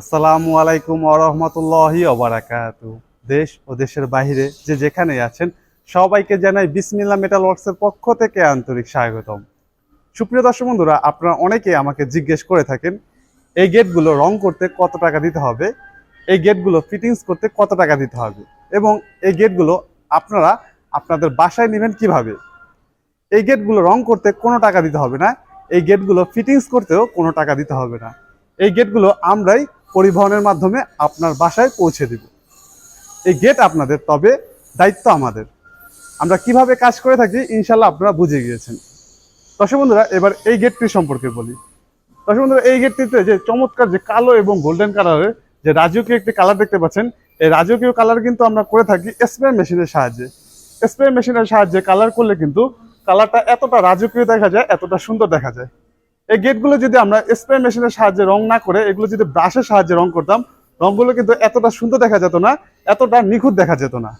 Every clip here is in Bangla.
আসসালামু আলাইকুম আরহামতুল্লাহি ওবারাকাতু দেশ ও দেশের বাইরে যে যেখানে আছেন, সবাইকে জানাই বিসমিল্লা মেটাল ওয়ার্কসের পক্ষ থেকে আন্তরিক স্বাগতম। সুপ্রিয় দর্শক বন্ধুরা, আপনারা অনেকে আমাকে জিজ্ঞেস করে থাকেন, এই গেটগুলো রং করতে কত টাকা দিতে হবে? এই গেটগুলো ফিটিংস করতে কত টাকা দিতে হবে? এবং এই গেটগুলো আপনারা আপনাদের বাসায় নেবেন কীভাবে? এই গেটগুলো রং করতে কোনো টাকা দিতে হবে না, এই গেটগুলো ফিটিংস করতেও কোনো টাকা দিতে হবে না। এই গেটগুলো আমরাই পরিবহনের মাধ্যমে আপনার বাসায় পৌঁছে দেব। এই গেট আপনাদের, তবে দায়িত্ব আমাদের। আমরা কীভাবে কাজ করে থাকি ইনশাল্লাহ আপনারা বুঝে গিয়েছেন। দর্শক বন্ধুরা, এবার এই গেটটি সম্পর্কে বলি। দর্শক বন্ধুরা, এই গেটটিতে যে চমৎকার যে কালো এবং গোল্ডেন কালারের যে রাজকীয় একটি কালার দেখতে পাচ্ছেন, এই রাজকীয় কালার কিন্তু আমরা করে থাকি স্প্রে মেশিনের সাহায্যে। স্প্রে মেশিনের সাহায্যে কালার করলে কিন্তু কালারটা এতটা রাজকীয় দেখা যায়, এতটা সুন্দর দেখা যায়। এই গেটগুলো যদি আমরা স্প্রে মেশিনের সাহায্যে রং না করে, এগুলো যদি ব্রাশের সাহায্যে রং করতাম, রংগুলো কিন্তু এতটা সুন্দর দেখা যেত না, এতটা নিখুঁত দেখা যেত না।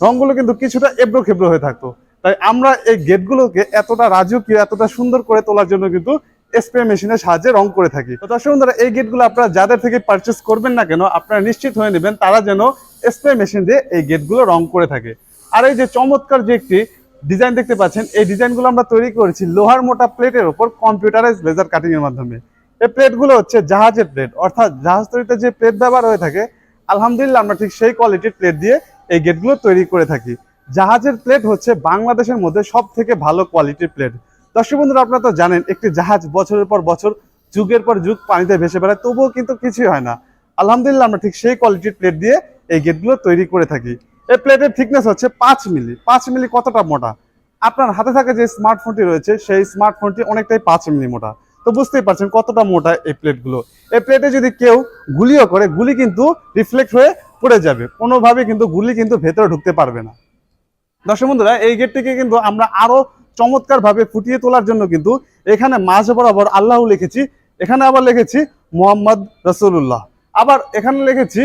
রংগুলো কিন্তু কিছুটা এবড়ো খেবড়ো হয়ে থাকতো। তাই আমরা এই গেটগুলোকে এতটা রাজকীয়, এতটা সুন্দর করে তোলার জন্য কিন্তু স্প্রে মেশিনের সাহায্যে রং করে থাকি। তো দর্শক বন্ধুরা, এই গেটগুলো আপনারা যাদের থেকে পারচেস করবেন না কেন, আপনারা নিশ্চিত হয়ে নেবেন তারা যেন স্প্রে মেশিন দিয়ে এই গেটগুলো রং করে থাকে। আর এই যে চমৎকার যে একটি ডিজাইন দেখতে পাচ্ছেন, এই ডিজাইনগুলো আমরা তৈরি করেছি লোহার মোটা প্লেটের উপর কম্পিউটারাইজ লেজার কাটিং এর মাধ্যমে। এই প্লেটগুলো হচ্ছে জাহাজের প্লেট, অর্থাৎ জাহাজ তৈরিতে যে প্লেট ব্যবহার হয়ে থাকে, আলহামদুলিল্লাহ আমরা ঠিক সেই কোয়ালিটির প্লেট দিয়ে এই গেটগুলো তৈরি করে থাকি। জাহাজের প্লেট হচ্ছে বাংলাদেশের মধ্যে সব থেকে ভালো কোয়ালিটির প্লেট। দর্শক বন্ধুরা, আপনারা তো জানেন, একটি জাহাজ বছরের পর বছর, যুগের পর যুগ পানিতে ভেসে বেড়ায়, তবুও কিন্তু কিছুই হয় না। আলহামদুলিল্লাহ আমরা ঠিক সেই কোয়ালিটির প্লেট দিয়ে এই গেটগুলো তৈরি করে থাকি। এই প্লেটের থিকনেস হচ্ছে পাঁচ মিলি পাঁচ মিলি কতটা মোটা? আপনার হাতে থাকা যে স্মার্টফোনটি রয়েছে, সেই স্মার্টফোনটি অনেকটাই পাঁচ মিলি মোটা। তো বুঝতেই পারছেন কতটা মোটা এই প্লেটগুলো এই প্লেটে যদি কেউ গুলিও করে, গুলি কিন্তু রিফ্লেক্ট হয়ে পড়ে যাবে। কোনোভাবে কিন্তু গুলি কিন্তু ভেতরে ঢুকতে পারবে না। দর্শক বন্ধুরা, এই গেটটিকে কিন্তু আমরা আরও চমৎকার ভাবে ফুটিয়ে তোলার জন্য কিন্তু এখানে মাঝ বরাবর আল্লাহ লিখেছি। এখানে আবার লিখেছি মোহাম্মদ রসুল্লাহ আবার এখানে লিখেছি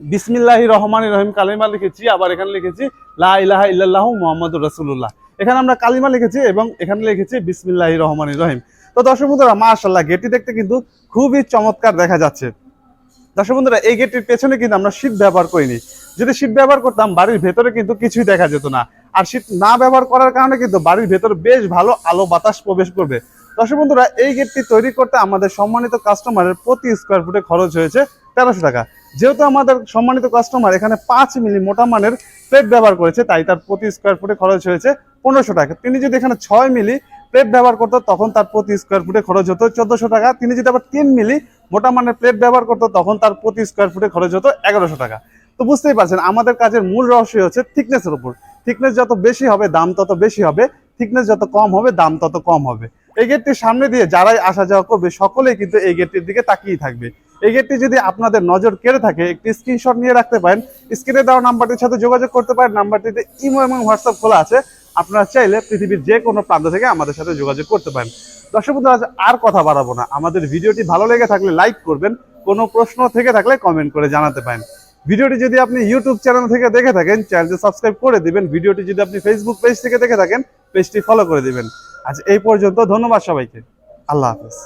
বিসমিল্লাহি রহমান রহিম কালিমা লিখেছি, আবার এখানে লিখেছি, লা ইলাহা মোহাম্মদ রসুল্লাহ এখানে আমরা কালিমা লিখেছি এবং এখানে লিখেছি বিসমিল্লাহি রহমান রহিম। তো দর্শক বন্ধুরা মাশাল্লাহ গেটটি দেখতে কিন্তু খুবই চমৎকার দেখা যাচ্ছে। দর্শক বন্ধুরা, এই গেটটির পেছনে কিন্তু আমরা শীত ব্যবহার করিনি। যদি শীত ব্যবহার করতাম, বাড়ির ভেতরে কিন্তু কিছুই দেখা যেত না। আর শীত না ব্যবহার করার কারণে কিন্তু বাড়ির ভেতরে বেশ ভালো আলো বাতাস প্রবেশ করবে। দর্শক বন্ধুরা, এই গেটটি তৈরি করতে আমাদের সম্মানিত কাস্টমারের প্রতি স্কোয়ার ফুটে খরচ হয়েছে তেরোশো টাকা। যেহেতু আমাদের সম্মানিত কাস্টমার এখানে পাঁচ মিলি মোটা মানের প্লেট ব্যবহার করেছে, তাই তার প্রতি স্কোয়ার ফুটে খরচ হয়েছে পনেরোশো টাকা। তিনি যদি এখানে ছয় মিলি প্লেট ব্যবহার করতো, তখন তার প্রতি স্কোয়ার ফুটে খরচ হতো চোদ্দশো টাকা। তিনি যদি আবার তিন মিলি মোটা মানের প্লেট ব্যবহার করতো, তখন তার প্রতি স্কোয়ার ফুটে খরচ হতো এগারোশো টাকা। তো বুঝতেই পারছেন, আমাদের কাজের মূল রহস্য হচ্ছে থিকনেসের উপর। থিকনেস যত বেশি হবে, দাম তত বেশি হবে। থিকনেস যত কম হবে, দাম তত কম হবে। এই গেটটির সামনে দিয়ে যারাই আসা যাওয়া করবে, সকলেই কিন্তু এই গেটটির দিকে তাকিয়ে থাকবে। গেটটি যদি আপনাদের নজর কেড়ে থাকে, একটি স্ক্রিনশট নিয়ে রাখতে পারেন। স্ক্রিনে দেওয়া নাম্বারটির সাথে যোগাযোগ করতে পারেন। নাম্বারটিতে ইমো এবং হোয়াটসঅ্যাপ খোলা আছে। আপনারা চাইলে পৃথিবীর যে কোনো প্রান্ত থেকে আমাদের সাথে যোগাযোগ করতে পারেন। দর্শক বন্ধু আজ আর কথা বাড়াবো না। আমাদের ভিডিওটি ভালো লেগে থাকলে লাইক করবেন। কোনো প্রশ্ন থেকে থাকলে কমেন্ট করে জানাতে পারেন। ভিডিওটি যদি আপনি ইউটিউব চ্যানেল থেকে দেখে থাকেন চ্যানেলটি সাবস্ক্রাইব করে দিবেন। ভিডিওটি যদি আপনি ফেসবুক পেজ থেকে দেখে থাকেন পেজটি ফলো করে দিবেন। আজ এই পর্যন্ত। ধন্যবাদ সবাইকে। আল্লাহ হাফেজ।